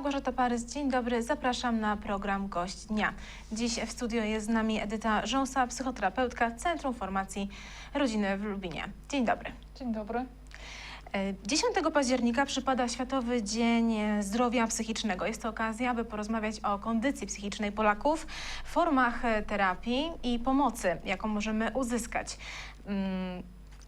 Małgorzata Parys, dzień dobry. Zapraszam na program Gość Dnia. Dziś w studio jest z nami Edyta Rząsa, psychoterapeutka Centrum Formacji Rodziny w Lubinie. Dzień dobry. Dzień dobry. E, 10 października przypada Światowy Dzień Zdrowia Psychicznego. Jest to okazja, aby porozmawiać o kondycji psychicznej Polaków, formach e, terapii i pomocy, jaką możemy uzyskać.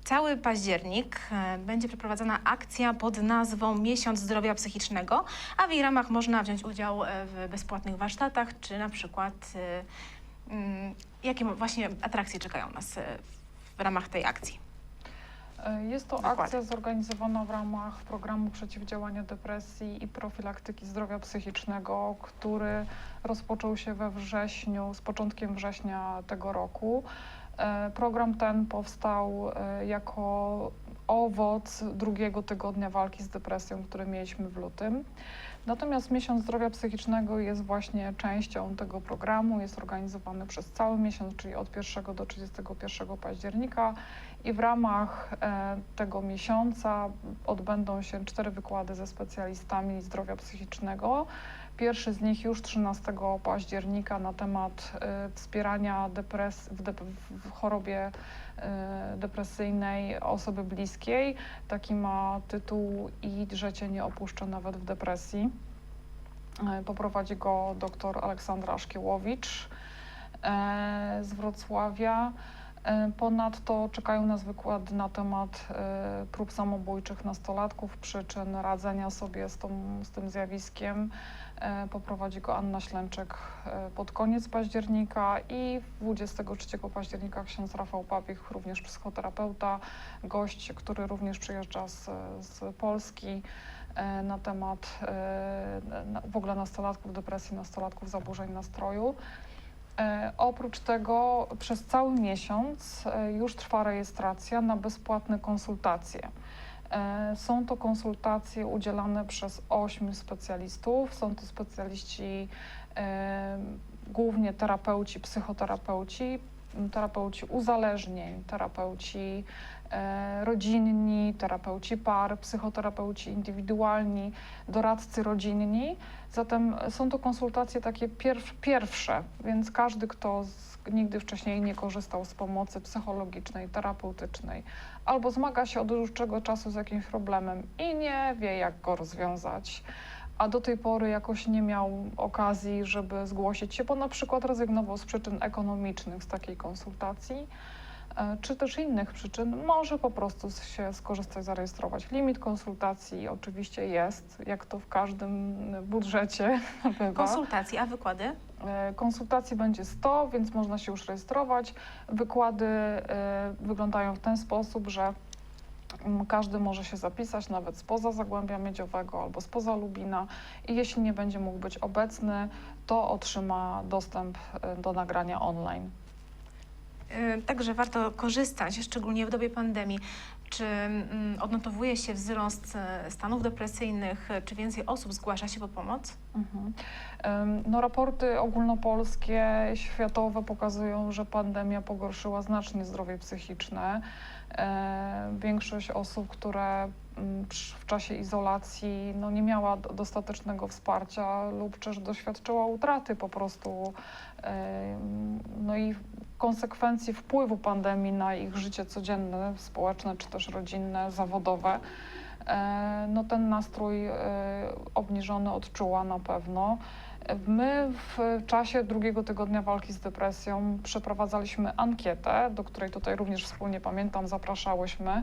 Cały październik e, będzie przeprowadzona akcja pod nazwą Miesiąc Zdrowia Psychicznego, a w jej ramach można wziąć udział e, w bezpłatnych warsztatach, czy na przykład e, mm, jakie właśnie atrakcje czekają nas w ramach tej akcji. Jest to Dokładnie. akcja zorganizowana w ramach programu przeciwdziałania depresji i profilaktyki zdrowia psychicznego, który rozpoczął się we wrześniu, z początkiem września tego roku. E, Program ten powstał e, jako owoc drugiego tygodnia walki z depresją, który mieliśmy w lutym. Natomiast miesiąc zdrowia psychicznego jest właśnie częścią tego programu. Jest organizowany przez cały miesiąc, czyli od 1 do 31 października. I w ramach e, tego miesiąca odbędą się cztery wykłady ze specjalistami zdrowia psychicznego. Pierwszy z nich już 13 października na temat e, wspierania depres- w, dep- w chorobie e, depresyjnej osoby bliskiej. Taki ma tytuł I że cię nie opuszczę nawet w depresji. E, Poprowadzi go dr Aleksandra Szkiełowicz z Wrocławia. Ponadto czekają nas wykłady na temat prób samobójczych nastolatków, przyczyn radzenia sobie z, tą, z tym zjawiskiem. E, Poprowadzi go Anna Ślęczek e, pod koniec października i 23 października ksiądz Rafał Papich, również psychoterapeuta, gość, który również przyjeżdża z, z Polski e, na temat w ogóle nastolatków, depresji nastolatków, zaburzeń nastroju. Oprócz tego przez cały miesiąc już trwa rejestracja na bezpłatne konsultacje. E, są to konsultacje udzielane przez ośmiu specjalistów. Są to specjaliści e, głównie terapeuci, psychoterapeuci, terapeuci uzależnień, terapeuci e, rodzinni, terapeuci par, psychoterapeuci indywidualni, doradcy rodzinni. Zatem są to konsultacje takie pierw, pierwsze, więc każdy, kto nigdy wcześniej nie korzystał z pomocy psychologicznej, terapeutycznej, albo zmaga się od dłuższego czasu z jakimś problemem i nie wie, jak go rozwiązać, a do tej pory jakoś nie miał okazji, żeby zgłosić się, bo na przykład rezygnował z przyczyn ekonomicznych z takiej konsultacji, czy też innych przyczyn, może po prostu się skorzystać, zarejestrować. Limit konsultacji oczywiście jest, jak to w każdym budżecie bywa. Konsultacje, a wykłady? E, Konsultacji będzie 100, więc można się już rejestrować. Wykłady e, wyglądają w ten sposób, że mm, każdy może się zapisać nawet spoza Zagłębia Miedziowego albo spoza Lubina i jeśli nie będzie mógł być obecny, to otrzyma dostęp e, do nagrania online. Y, Także warto korzystać, szczególnie w dobie pandemii. Czy mm, odnotowuje się wzrost e, stanów depresyjnych? Czy więcej osób zgłasza się po pomoc? Mhm. No, raporty ogólnopolskie, światowe pokazują, że pandemia pogorszyła znacznie zdrowie psychiczne. E, Większość osób, które w czasie izolacji no, nie miała do- dostatecznego wsparcia lub też doświadczyła utraty po prostu no i konsekwencji wpływu pandemii na ich życie codzienne, społeczne czy też rodzinne, zawodowe e, no ten nastrój e, obniżony odczuła na pewno. My w czasie drugiego tygodnia walki z depresją przeprowadzaliśmy ankietę, do której tutaj również wspólnie pamiętam, zapraszałyśmy.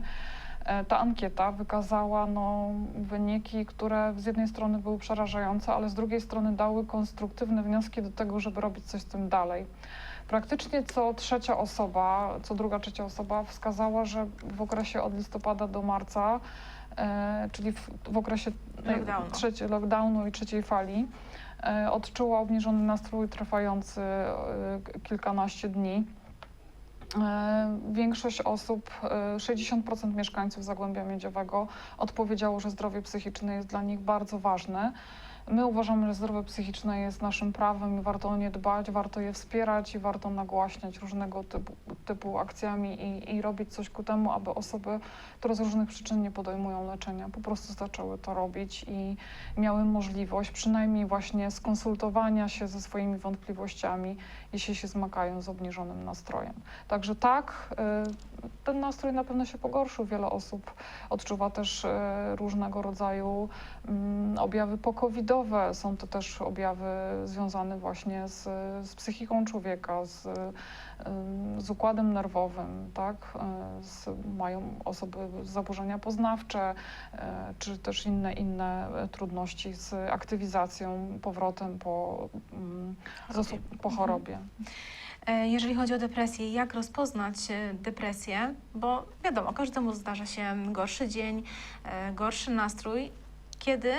E, Ta ankieta wykazała no, wyniki, które z jednej strony były przerażające, ale z drugiej strony dały konstruktywne wnioski do tego, żeby robić coś z tym dalej. Praktycznie co trzecia osoba, co druga, trzecia osoba wskazała, że w okresie od listopada do marca, e, czyli w, w okresie Lockdownu. trzecie, lockdownu i trzeciej fali, e, odczuła obniżony nastrój trwający e, kilkanaście dni. E, Większość osób, e, 60% mieszkańców Zagłębia Miedziowego odpowiedziało, że zdrowie psychiczne jest dla nich bardzo ważne. My uważamy, że zdrowie psychiczne jest naszym prawem i warto o nie dbać, warto je wspierać i warto nagłaśniać różnego typu, typu akcjami i, i robić coś ku temu, aby osoby, które z różnych przyczyn nie podejmują leczenia, po prostu zaczęły to robić i miały możliwość przynajmniej właśnie skonsultowania się ze swoimi wątpliwościami, jeśli się zmagają z obniżonym nastrojem. Także tak, y, ten nastrój na pewno się pogorszył. Wiele osób odczuwa też y, różnego rodzaju mm, objawy pokowidowe. Są to też objawy związane właśnie z, z psychiką człowieka, z, z układem nerwowym, tak? Z, mają osoby zaburzenia poznawcze, y, czy też inne, inne e, trudności z aktywizacją, powrotem po, mm, Chorobie. po chorobie. E, Jeżeli chodzi o depresję, jak rozpoznać e, depresję? Bo wiadomo, każdemu zdarza się gorszy dzień, e, gorszy nastrój, kiedy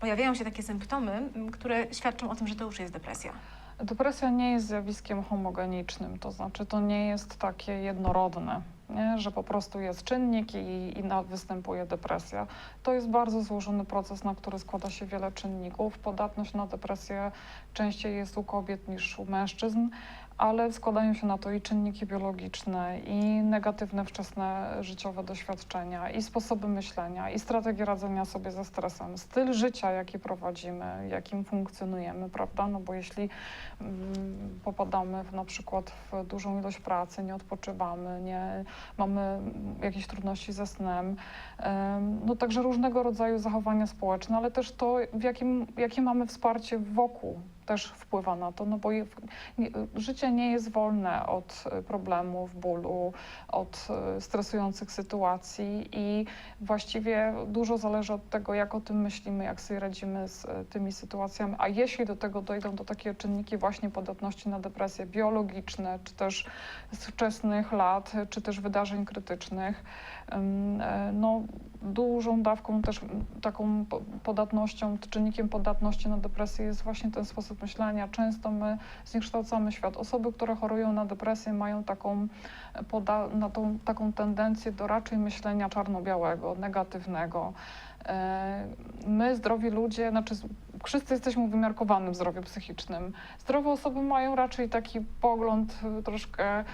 pojawiają się takie symptomy, m, które świadczą o tym, że to już jest depresja. Depresja nie jest zjawiskiem homogenicznym, to znaczy to nie jest takie jednorodne, nie? że po prostu jest czynnik i, i występuje depresja. To jest bardzo złożony proces, na który składa się wiele czynników. Podatność na depresję częściej jest u kobiet niż u mężczyzn, ale składają się na to i czynniki biologiczne, i negatywne wczesne życiowe doświadczenia, i sposoby myślenia, i strategie radzenia sobie ze stresem, styl życia, jaki prowadzimy, jakim funkcjonujemy, prawda? No bo jeśli mm, popadamy w, na przykład w dużą ilość pracy, nie odpoczywamy, nie mamy mm, jakieś trudności ze snem, em, no także różnego rodzaju zachowania społeczne, ale też to, w jakim, jakie mamy wsparcie wokół też wpływa na to, no bo je, nie, życie nie jest wolne od e, problemów, bólu, od e, stresujących sytuacji i właściwie dużo zależy od tego, jak o tym myślimy, jak sobie radzimy z e, tymi sytuacjami, a jeśli do tego dojdą to takie czynniki właśnie podatności na depresję biologiczne, czy też z wczesnych lat, czy też wydarzeń krytycznych, e, no dużą dawką też taką po- podatnością, czynnikiem podatności na depresję jest właśnie ten sposób myślenia. Często my zniekształcamy świat. Osoby, które chorują na depresję mają taką, poda- na tą, taką tendencję do raczej myślenia czarno-białego, negatywnego. E, My, zdrowi ludzie, znaczy wszyscy jesteśmy uwymiarkowanym zdrowiem psychicznym. Zdrowe osoby mają raczej taki pogląd, y, troszkę y,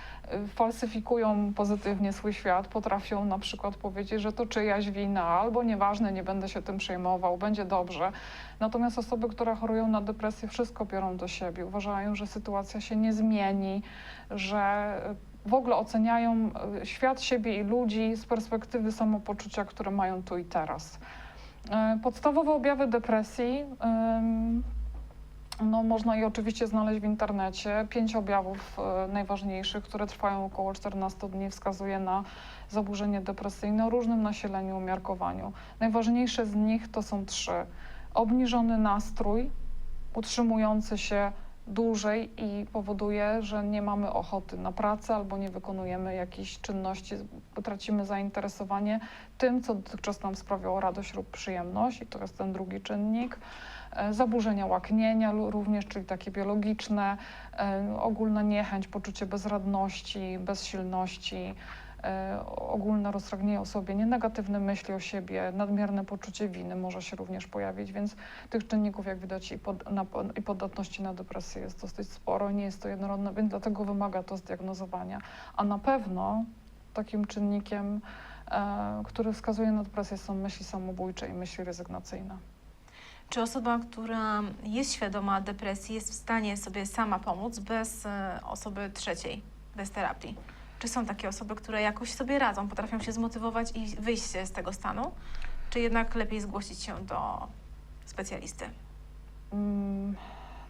falsyfikują pozytywnie swój świat, potrafią na przykład powiedzieć, że to czyjaś wina, albo nieważne, nie będę się tym przejmował, będzie dobrze. Natomiast osoby, które chorują na depresję, wszystko biorą do siebie, uważają, że sytuacja się nie zmieni, że w ogóle oceniają y, świat, siebie i ludzi z perspektywy samopoczucia, które mają tu i teraz. E, Podstawowe objawy depresji no, można je oczywiście znaleźć w internecie. Pięć objawów e, najważniejszych, które trwają około 14 dni, wskazuje na zaburzenie depresyjne o różnym nasileniu, umiarkowaniu. Najważniejsze z nich to są trzy. Obniżony nastrój, utrzymujący się dłużej i powoduje, że nie mamy ochoty na pracę albo nie wykonujemy jakichś czynności, tracimy zainteresowanie tym, co dotychczas nam sprawiało radość lub przyjemność. I to jest ten drugi czynnik. E, Zaburzenia łaknienia również, czyli takie biologiczne, e, ogólna niechęć, poczucie bezradności, bezsilności, e, ogólne rozdragnienie o sobie, nie negatywne myśli o siebie, nadmierne poczucie winy może się również pojawić, więc tych czynników, jak widać, i, pod, na, i podatności na depresję jest dosyć sporo, nie jest to jednorodne, więc dlatego wymaga to zdiagnozowania. A na pewno takim czynnikiem, e, który wskazuje na depresję są myśli samobójcze i myśli rezygnacyjne. Czy osoba, która jest świadoma depresji, jest w stanie sobie sama pomóc bez e, osoby trzeciej, bez terapii? Czy są takie osoby, które jakoś sobie radzą, potrafią się zmotywować i wyjść z tego stanu? Czy jednak lepiej zgłosić się do specjalisty? Mm,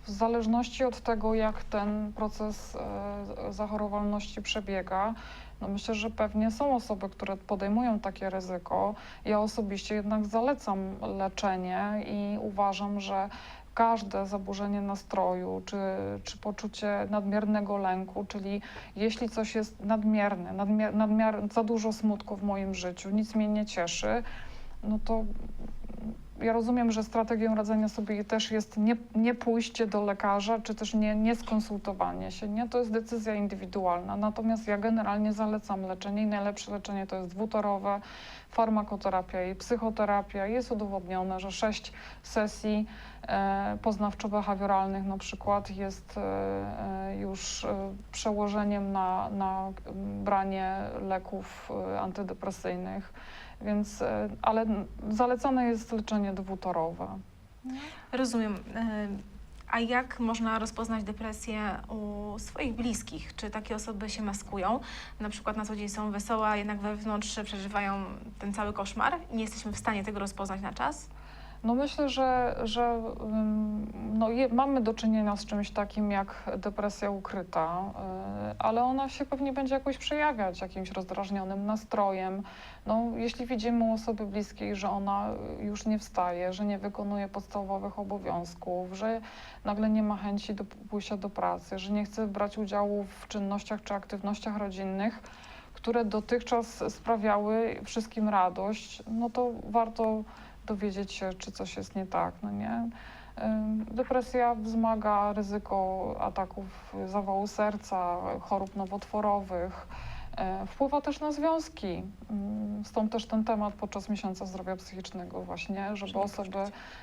W zależności od tego, jak ten proces e, zachorowalności przebiega, no myślę, że pewnie są osoby, które podejmują takie ryzyko. Ja osobiście jednak zalecam leczenie i uważam, że każde zaburzenie nastroju czy, czy poczucie nadmiernego lęku, czyli jeśli coś jest nadmierne, nadmiar, nadmiar, za dużo smutku w moim życiu, nic mnie nie cieszy, no to ja rozumiem, że strategią radzenia sobie też jest nie, nie pójście do lekarza, czy też nie, nie skonsultowanie się. Nie? To jest decyzja indywidualna. Natomiast ja generalnie zalecam leczenie i najlepsze leczenie to jest dwutorowe, farmakoterapia i psychoterapia. Jest udowodnione, że sześć sesji e, poznawczo-behawioralnych na przykład jest e, e, już e, przełożeniem na, na branie leków e, antydepresyjnych. Więc, e, ale zalecane jest leczenie dwutorowe. Rozumiem. E, A jak można rozpoznać depresję u swoich bliskich? Czy takie osoby się maskują? Na przykład na co dzień są wesołe, a jednak wewnątrz przeżywają ten cały koszmar i nie jesteśmy w stanie tego rozpoznać na czas? No myślę, że, że no je, mamy do czynienia z czymś takim jak depresja ukryta, y, ale ona się pewnie będzie jakoś przejawiać jakimś rozdrażnionym nastrojem. No, jeśli widzimy u osoby bliskiej, że ona już nie wstaje, że nie wykonuje podstawowych obowiązków, że nagle nie ma chęci do pójścia do pracy, że nie chce brać udziału w czynnościach czy aktywnościach rodzinnych, które dotychczas sprawiały wszystkim radość, no to warto dowiedzieć się, czy coś jest nie tak, no nie? Depresja wzmaga ryzyko ataków zawału serca, chorób nowotworowych. E, Wpływa też na związki. Stąd też ten temat podczas miesiąca zdrowia psychicznego właśnie, żeby osoby,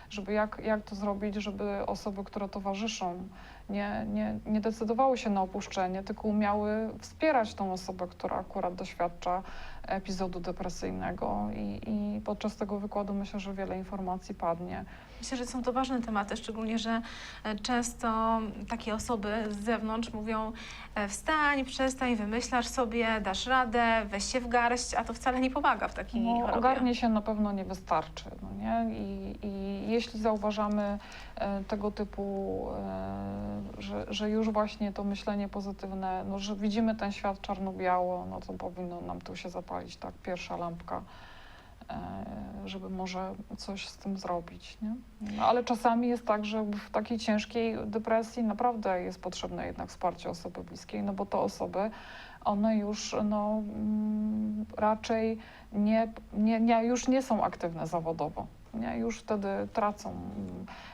żeby jak, jak to zrobić, żeby osoby, które towarzyszą, nie, nie, nie decydowały się na opuszczenie, tylko umiały wspierać tą osobę, która akurat doświadcza epizodu depresyjnego i, i podczas tego wykładu myślę, że wiele informacji padnie. Myślę, że są to ważne tematy, szczególnie, że e, często takie osoby z zewnątrz mówią e, wstań, przestań, wymyślasz sobie, dasz radę, weź się w garść, a to wcale nie pomaga w takiej No, chorobie. ogarnie się na pewno nie wystarczy. No nie? I, I jeśli zauważamy e, tego typu, że, że już właśnie to myślenie pozytywne, no, że widzimy ten świat czarno-biało, no to powinno nam tu się zapalić tak pierwsza lampka, e, żeby może coś z tym zrobić. Nie? No, ale czasami jest tak, że w takiej ciężkiej depresji naprawdę jest potrzebne jednak wsparcie osoby bliskiej, no bo te osoby, one już no, mm, raczej nie, nie, nie, już nie są aktywne zawodowo. Nie, już wtedy tracą.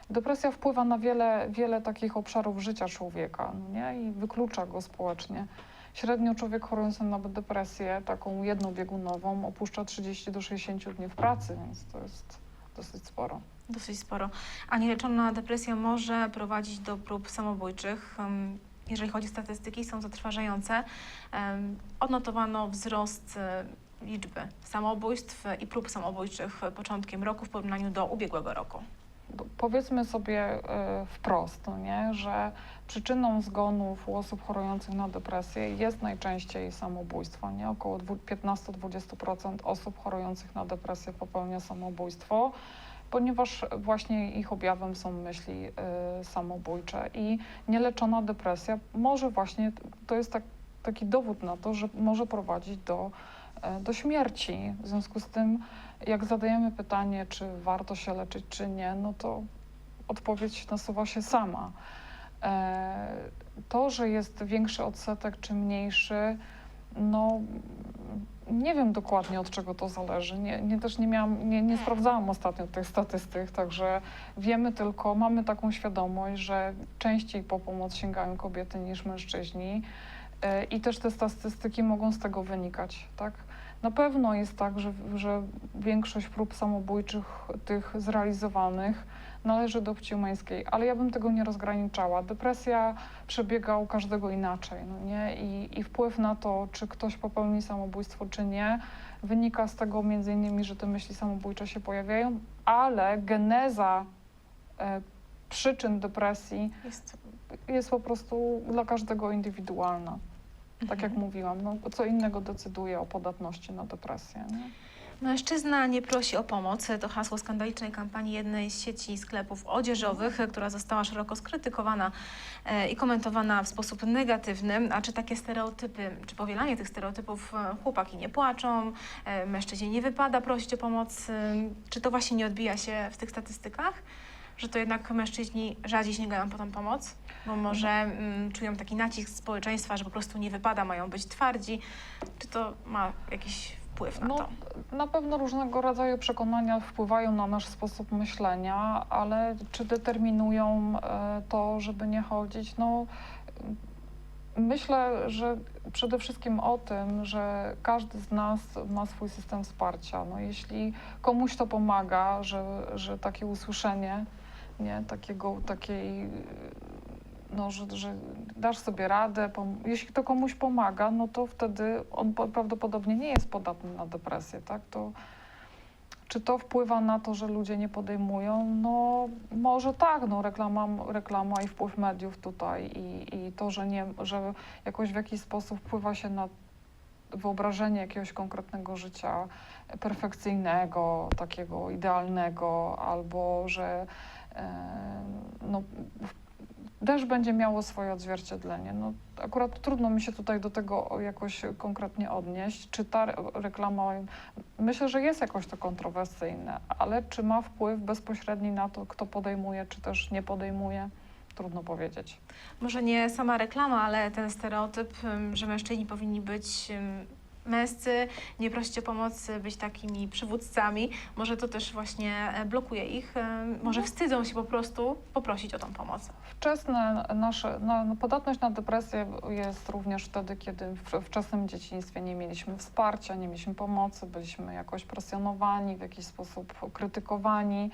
Depresja wpływa na wiele, wiele takich obszarów życia człowieka nie? i wyklucza go społecznie. Średnio człowiek chorujący na depresję, taką jednobiegunową, opuszcza 30 do 60 dni w pracy, więc to jest dosyć sporo. Dosyć sporo. A nieleczona depresja może prowadzić do prób samobójczych. Em, Jeżeli chodzi o statystyki, są zatrważające. Em, Odnotowano wzrost e, liczby samobójstw i prób samobójczych początkiem roku w porównaniu do ubiegłego roku. Powiedzmy sobie e, wprost, no nie, że przyczyną zgonów u osób chorujących na depresję jest najczęściej samobójstwo. Nie? Około dwu- 15-20% osób chorujących na depresję popełnia samobójstwo, ponieważ właśnie ich objawem są myśli e, samobójcze. I nieleczona depresja może właśnie, to jest tak, taki dowód na to, że może prowadzić do, do śmierci. W związku z tym jak zadajemy pytanie, czy warto się leczyć, czy nie, no to odpowiedź nasuwa się sama. E, To, że jest większy odsetek czy mniejszy, no nie wiem dokładnie od czego to zależy. Nie, nie też nie miałam, nie, nie sprawdzałam ostatnio tych statystyk, także wiemy tylko, mamy taką świadomość, że częściej po pomoc sięgają kobiety niż mężczyźni. E, I też te statystyki mogą z tego wynikać, tak? Na pewno jest tak, że, że większość prób samobójczych, tych zrealizowanych, należy do płci męskiej, ale ja bym tego nie rozgraniczała. Depresja przebiega u każdego inaczej, no nie? I, I wpływ na to, czy ktoś popełni samobójstwo, czy nie, wynika z tego między innymi, że te myśli samobójcze się pojawiają, ale geneza e, przyczyn depresji Jest jest po prostu dla każdego indywidualna. Tak jak Mhm. mówiłam, no, co innego decyduje o podatności na depresję. Nie? Mężczyzna nie prosi o pomoc. To hasło skandalicznej kampanii jednej z sieci sklepów odzieżowych, która została szeroko skrytykowana e, i komentowana w sposób negatywny. A czy takie stereotypy, czy powielanie tych stereotypów, e, chłopaki nie płaczą, e, mężczyźnie nie wypada prosić o pomoc, czy to właśnie nie odbija się w tych statystykach? Że to jednak mężczyźni rzadziej sięgają po tą pomoc, bo może mm, czują taki nacisk społeczeństwa, że po prostu nie wypada, mają być twardzi. Czy to ma jakiś wpływ na No, to? na pewno różnego rodzaju przekonania wpływają na nasz sposób myślenia, ale czy determinują e, to, żeby nie chodzić? No, myślę, że przede wszystkim o tym, że każdy z nas ma swój system wsparcia. No, jeśli komuś to pomaga, że, że takie usłyszenie, nie, takiego, takiej, no, że, że dasz sobie radę, jeśli to komuś pomaga, no to wtedy on po- prawdopodobnie nie jest podatny na depresję, tak? To, czy to wpływa na to, że ludzie nie podejmują? No może tak, no reklama, reklama i wpływ mediów tutaj i, i to, że, nie, że jakoś w jakiś sposób wpływa się na wyobrażenie jakiegoś konkretnego życia perfekcyjnego, takiego idealnego, albo że e, no, też będzie miało swoje odzwierciedlenie. No, akurat trudno mi się tutaj do tego jakoś konkretnie odnieść. Czy ta re- reklama, myślę, że jest jakoś to kontrowersyjne, ale czy ma wpływ bezpośredni na to, kto podejmuje, czy też nie podejmuje, trudno powiedzieć. Może nie sama reklama, ale ten stereotyp, że mężczyźni powinni być męscy, nie prosić o pomoc, być takimi przywódcami. Może to też właśnie e, blokuje ich. ym, Może wstydzą się po prostu poprosić o tą pomoc. Wczesne nasze, na, no, podatność na depresję jest również wtedy, kiedy w wczesnym dzieciństwie nie mieliśmy wsparcia, nie mieliśmy pomocy, byliśmy jakoś presjonowani, w jakiś sposób krytykowani.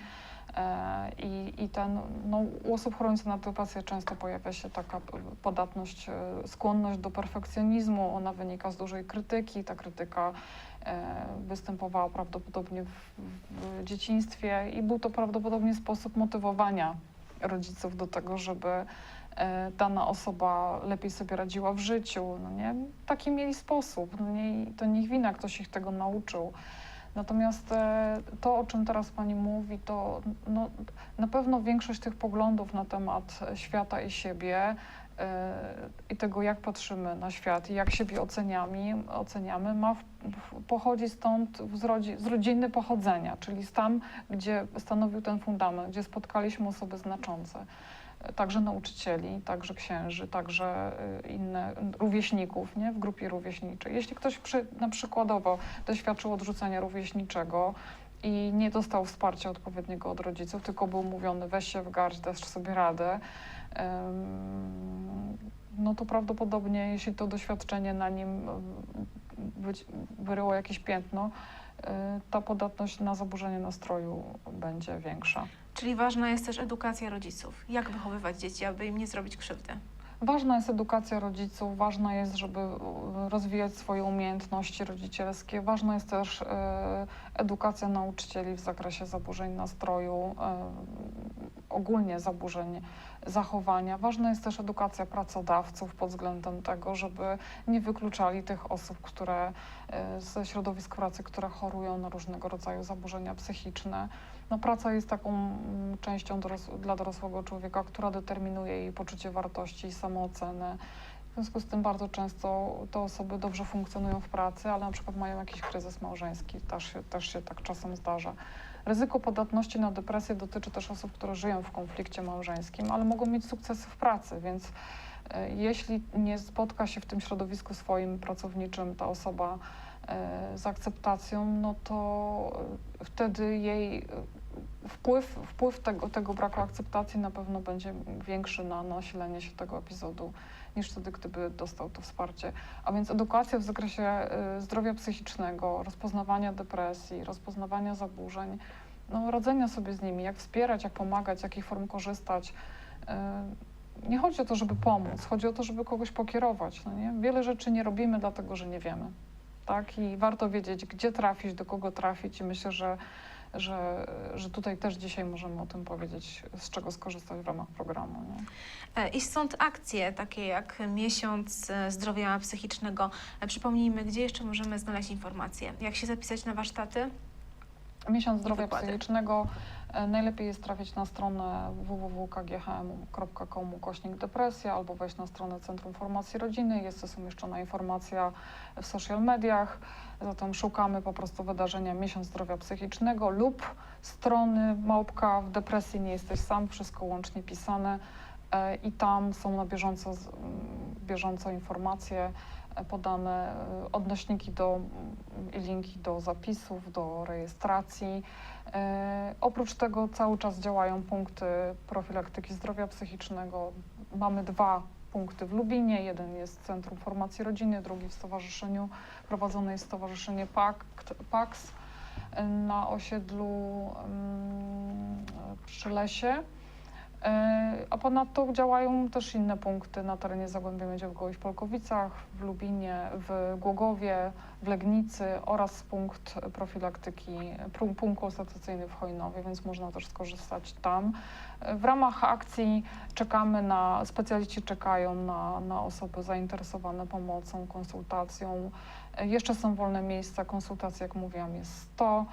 E, I, I ten, no, u osób chorujących na depresję często pojawia się taka podatność, e, skłonność do perfekcjonizmu. Ona wynika z dużej krytyki. Ta krytyka e, występowała prawdopodobnie w, w dzieciństwie i był to prawdopodobnie sposób motywowania rodziców do tego, żeby dana osoba lepiej sobie radziła w życiu. No nie? Taki mieli sposób. No nie? I to nie ich wina, ktoś ich tego nauczył. Natomiast e, to, o czym teraz Pani mówi, to no, na pewno większość tych poglądów na temat świata i siebie e, i tego, jak patrzymy na świat i jak siebie oceniamy, oceniamy ma w, pochodzi stąd z, rodzi, z rodziny pochodzenia, czyli z tam, gdzie stanowił ten fundament, gdzie spotkaliśmy osoby znaczące. Także nauczycieli, także księży, także e, inne rówieśników nie? w grupie rówieśniczej. Jeśli ktoś przy, na przykładowo doświadczył odrzucenia rówieśniczego i nie dostał wsparcia odpowiedniego od rodziców, tylko był mówiony weź się w garść, dasz sobie radę, no to prawdopodobnie, jeśli to doświadczenie na nim wyryło jakieś piętno, e, ta podatność na zaburzenie nastroju będzie większa. Czyli ważna jest też edukacja rodziców. Jak wychowywać dzieci, aby im nie zrobić krzywdy? Ważna jest edukacja rodziców, ważna jest, żeby e, rozwijać swoje umiejętności rodzicielskie, ważna jest też e, edukacja nauczycieli w zakresie zaburzeń nastroju, e, ogólnie zaburzeń zachowania. Ważna jest też edukacja pracodawców pod względem tego, żeby nie wykluczali tych osób, które ze środowisk pracy, które chorują na różnego rodzaju zaburzenia psychiczne. No, praca jest taką mm, częścią doros- dla dorosłego człowieka, która determinuje jej poczucie wartości i samoocenę. W związku z tym bardzo często te osoby dobrze funkcjonują w pracy, ale na przykład mają jakiś kryzys małżeński, też też się tak czasem zdarza. Ryzyko podatności na depresję dotyczy też osób, które żyją w konflikcie małżeńskim, ale mogą mieć sukcesy w pracy, więc e, jeśli nie spotka się w tym środowisku swoim pracowniczym ta osoba e, z akceptacją, no to e, wtedy jej wpływ, wpływ tego, tego braku akceptacji na pewno będzie większy na nasilenie się tego epizodu niż wtedy, gdyby dostał to wsparcie. A więc edukacja w zakresie y, zdrowia psychicznego, rozpoznawania depresji, rozpoznawania zaburzeń, no, radzenia sobie z nimi, jak wspierać, jak pomagać, jakich form korzystać. Y, Nie chodzi o to, żeby pomóc, chodzi o to, żeby kogoś pokierować. No nie? Wiele rzeczy nie robimy dlatego, że nie wiemy. Tak? I warto wiedzieć, gdzie trafić, do kogo trafić i myślę, że, że, że tutaj też dzisiaj możemy o tym powiedzieć, z czego skorzystać w ramach programu. Nie? E, I stąd akcje takie jak miesiąc e, zdrowia psychicznego. E, Przypomnijmy, gdzie jeszcze możemy znaleźć informacje. Jak się zapisać na warsztaty? Miesiąc zdrowia psychicznego najlepiej jest trafić na stronę www.kghm.com kośnik depresja albo wejść na stronę Centrum Formacji Rodziny. Jest też umieszczona informacja w social mediach. Zatem szukamy po prostu wydarzenia Miesiąc Zdrowia Psychicznego lub strony Małpka w depresji nie jesteś sam, wszystko łącznie pisane e, i tam są na bieżąco, bieżąco informacje e, podane, e, odnośniki do i linki do zapisów, do rejestracji. E, Oprócz tego cały czas działają punkty profilaktyki zdrowia psychicznego. Mamy dwa punkty w Lubinie. Jeden jest w Centrum Formacji Rodziny, drugi w stowarzyszeniu, prowadzone jest Stowarzyszenie PAKT, e, na osiedlu mm, przy lesie. E, A ponadto działają też inne punkty na terenie Zagłębia Miedziowego i w Polkowicach, w Lubinie, w Głogowie, w Legnicy oraz punkt profilaktyki, pr- punkt konsultacyjny w Chojnowie, więc można też skorzystać tam. E, W ramach akcji czekamy na, specjaliści czekają na, na osoby zainteresowane pomocą, konsultacją. E, Jeszcze są wolne miejsca, konsultacji, jak mówiłam, jest 100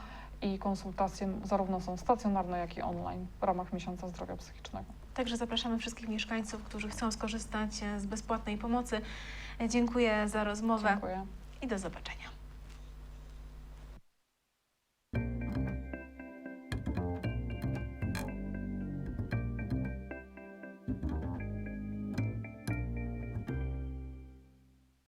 i konsultacje zarówno są stacjonarne, jak i online w ramach Miesiąca Zdrowia Psychicznego. Także zapraszamy wszystkich mieszkańców, którzy chcą skorzystać e, z bezpłatnej pomocy. E, Dziękuję za rozmowę Dziękuję. i do zobaczenia.